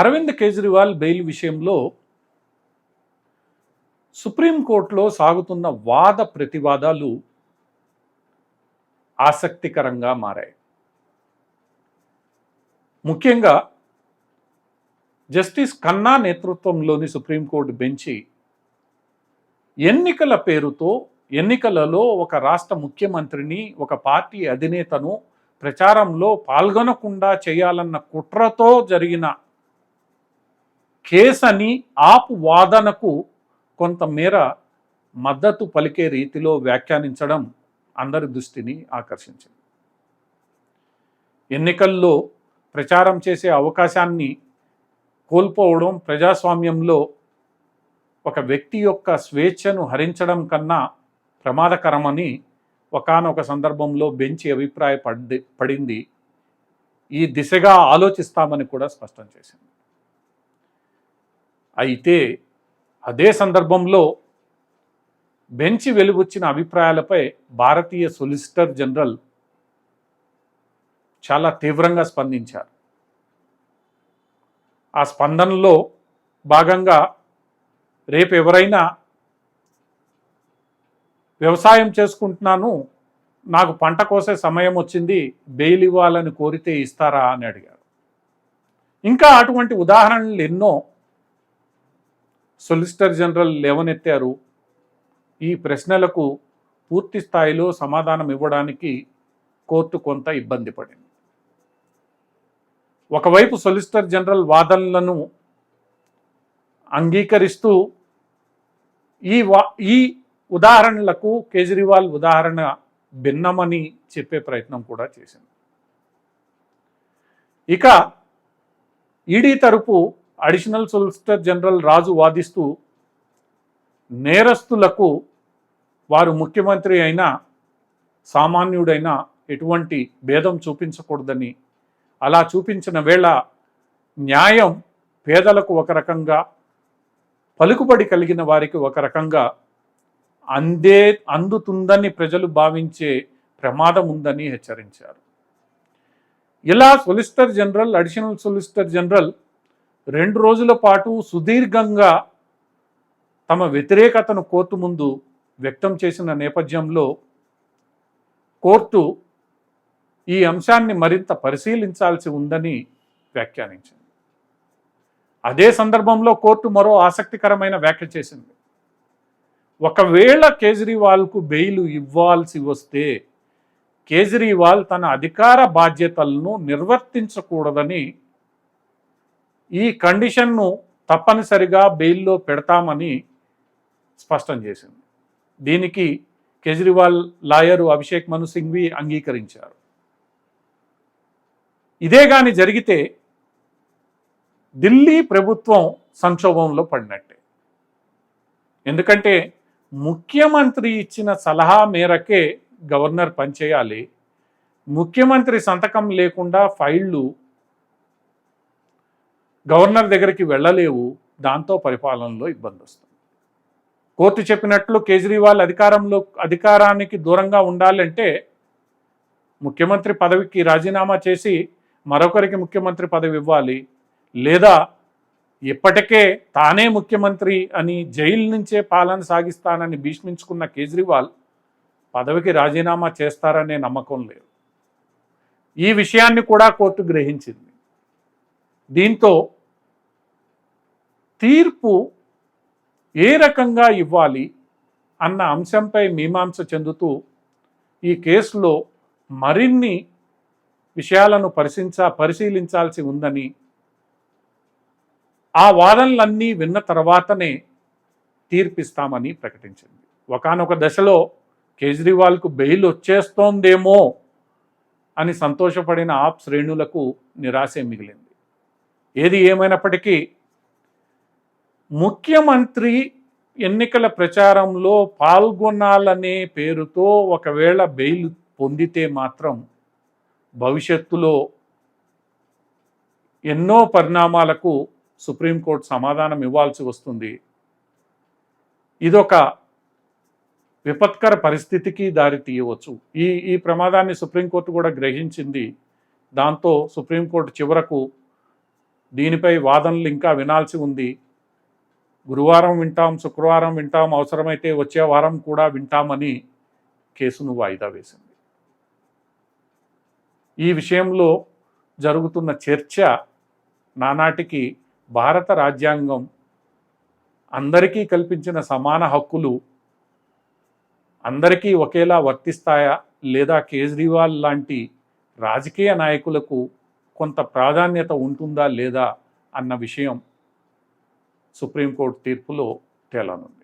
Arvind Kejriwal bail విషయంలో సుప్రీంకోర్టులో సాగుతున్న వాద ప్రతివాదాలు ఆసక్తికరంగా మారాయి. ముఖ్యంగా జస్టిస్ ఖన్నా నేతృత్వంలోని సుప్రీంకోర్టు బెంచి ఎన్నికల పేరుతో ఎన్నికలలో ఒక రాష్ట్ర ముఖ్యమంత్రిని ఒక పార్టీ అధినేతను ప్రచారంలో పాల్గొనకుండా చేయాలన్న కుట్రతో జరిగిన కేసని ఆపు వాదనకు కొంతమేర మద్దతు పలికే రీతిలో వ్యాఖ్యానించడం అందరి దృష్టిని ఆకర్షించింది. ఎన్నికల్లో ప్రచారం చేసే అవకాశాన్ని కోల్పోవడం ప్రజాస్వామ్యంలో ఒక వ్యక్తి యొక్క స్వేచ్ఛను హరించడం కన్నా ప్రమాదకరమని ఒకానొక సందర్భంలో బెంచి అభిప్రాయపడి పడింది. ఈ దిశగా ఆలోచిస్తామని కూడా స్పష్టం చేసింది. అయితే అదే సందర్భంలో బెంచి వెలువచ్చిన అభిప్రాయాలపై భారతీయ సొలిసిటర్ జనరల్ చాలా తీవ్రంగా స్పందించారు. ఆ స్పందనలో భాగంగా రేపు ఎవరైనా వ్యవసాయం చేసుకుంటున్నాను నాకు పంట కోసే సమయం వచ్చింది బెయిల్ ఇవ్వాలని కోరితే ఇస్తారా అని అడిగారు. ఇంకా అటువంటి ఉదాహరణలు ఎన్నో సొలిసిటర్ జనరల్ లేవనెత్తారు. ఈ ప్రశ్నలకు పూర్తి స్థాయిలో సమాధానం ఇవ్వడానికి కోర్టు కొంత ఇబ్బంది పడింది. ఒకవైపు సొలిసిటర్ జనరల్ వాదనలను అంగీకరిస్తూ ఈ వా ఈ ఉదాహరణలకు కేజ్రీవాల్ ఉదాహరణ భిన్నమని చెప్పే ప్రయత్నం కూడా చేసింది. ఇక ఈడీ తరపు అడిషనల్ సొలిసిటర్ జనరల్ రాజు వాదిస్తూ నేరస్తులకు వారు ముఖ్యమంత్రి అయినా సామాన్యుడైనా ఎటువంటి భేదం చూపించకూడదని. అలా చూపించిన వేళ న్యాయం పేదలకు ఒక రకంగా పలుకుబడి కలిగిన వారికి ఒక రకంగా అందే అందుతుందని ప్రజలు భావించే ప్రమాదం ఉందని హెచ్చరించారు. ఇలా solicitor general additional solicitor general రెండు రోజుల పాటు సుదీర్ఘంగా తమ వ్యతిరేకతను కోర్టు ముందు వ్యక్తం చేసిన నేపథ్యంలో కోర్టు ఈ అంశాన్ని మరింత పరిశీలించాల్సి ఉందని వ్యాఖ్యానించింది. అదే సందర్భంలో కోర్టు మరో ఆసక్తికరమైన వ్యాఖ్య చేసింది. ఒకవేళ కేజ్రీవాల్కు బెయిల్ ఇవ్వాల్సి వస్తే కేజ్రీవాల్ తన అధికార బాధ్యతలను నిర్వర్తించకూడదని ఈ కండిషన్ను తప్పనిసరిగా బెయిల్లో పెడతామని స్పష్టం చేసింది. దీనికి కేజ్రీవాల్ లాయరు అభిషేక్ మను సింఘ్వి అంగీకరించారు. ఇదే కానీ జరిగితే ఢిల్లీ ప్రభుత్వం సంక్షోభంలో పడినట్టే. ఎందుకంటే ముఖ్యమంత్రి ఇచ్చిన సలహా మేరకే గవర్నర్ పనిచేయాలి ముఖ్యమంత్రి సంతకం లేకుండా ఫైళ్ళు గవర్నర్ దగ్గరికి వెళ్ళలేవు దాంతో పరిపాలనలో ఇబ్బంది వస్తుంది. కోర్టు చెప్పినట్లు కేజ్రీవాల్ అధికారంలో అధికారానికి దూరంగా ఉండాలంటే ముఖ్యమంత్రి పదవికి రాజీనామా చేసి మరొకరికి ముఖ్యమంత్రి పదవి ఇవ్వాలి లేదా ఇప్పటికే తానే ముఖ్యమంత్రి అని జైలు నుంచే పాలన సాగిస్తానని భీష్మించుకున్న కేజ్రీవాల్ పదవికి రాజీనామా చేస్తారనే నమ్మకం లేదు. ఈ విషయాన్ని కూడా కోర్టు గ్రహించింది. దీంతో తీర్పు ఏ రకంగా ఇవ్వాలి అన్న అంశంపై మీమాంస చెందుతూ ఈ కేసులో మరిన్ని విషయాలను పరిశీలించా పరిశీలించాల్సి ఉందని ఆ వాదనలన్నీ విన్న తర్వాతనే తీర్పిస్తామని ప్రకటించింది. ఒకానొక దశలో కేజ్రీవాల్కు బెయిల్ వచ్చేస్తోందేమో అని సంతోషపడిన ఆప్ శ్రేణులకు నిరాశే మిగిలింది. ఏది ఏమైనప్పటికీ ముఖ్యమంత్రి ఎన్నికల ప్రచారంలో పాల్గొనాలనే పేరుతో ఒకవేళ బెయిల్ పొందితే మాత్రం భవిష్యత్తులో ఎన్నో పరిణామాలకు సుప్రీంకోర్టు సమాధానం ఇవ్వాల్సి వస్తుంది. ఇదొక విపత్కర పరిస్థితికి దారి తీయవచ్చు. ఈ ఈ ప్రమాదాన్ని సుప్రీంకోర్టు కూడా గ్రహించింది. దాంతో సుప్రీంకోర్టు చివరకు దీనిపై వాదనలు ఇంకా వినాల్సి ఉంది. గురువారం వింటాం శుక్రవారం వింటాం అవసరమైతే వచ్చే వారం కూడా వింటామని కేసును వాయిదా వేసింది. ఈ విషయంలో జరుగుతున్న చర్చ నానాటికి భారత రాజ్యాంగం అందరికీ కల్పించిన సమాన హక్కులు అందరికీ ఒకేలా వర్తిస్తాయా లేదా కేజ్రీవాల్ లాంటి రాజకీయ నాయకులకు కొంత ప్రాధాన్యత ఉంటుందా లేదా అన్న విషయం సుప్రీంకోర్టు తీర్పులో తేలనుంది.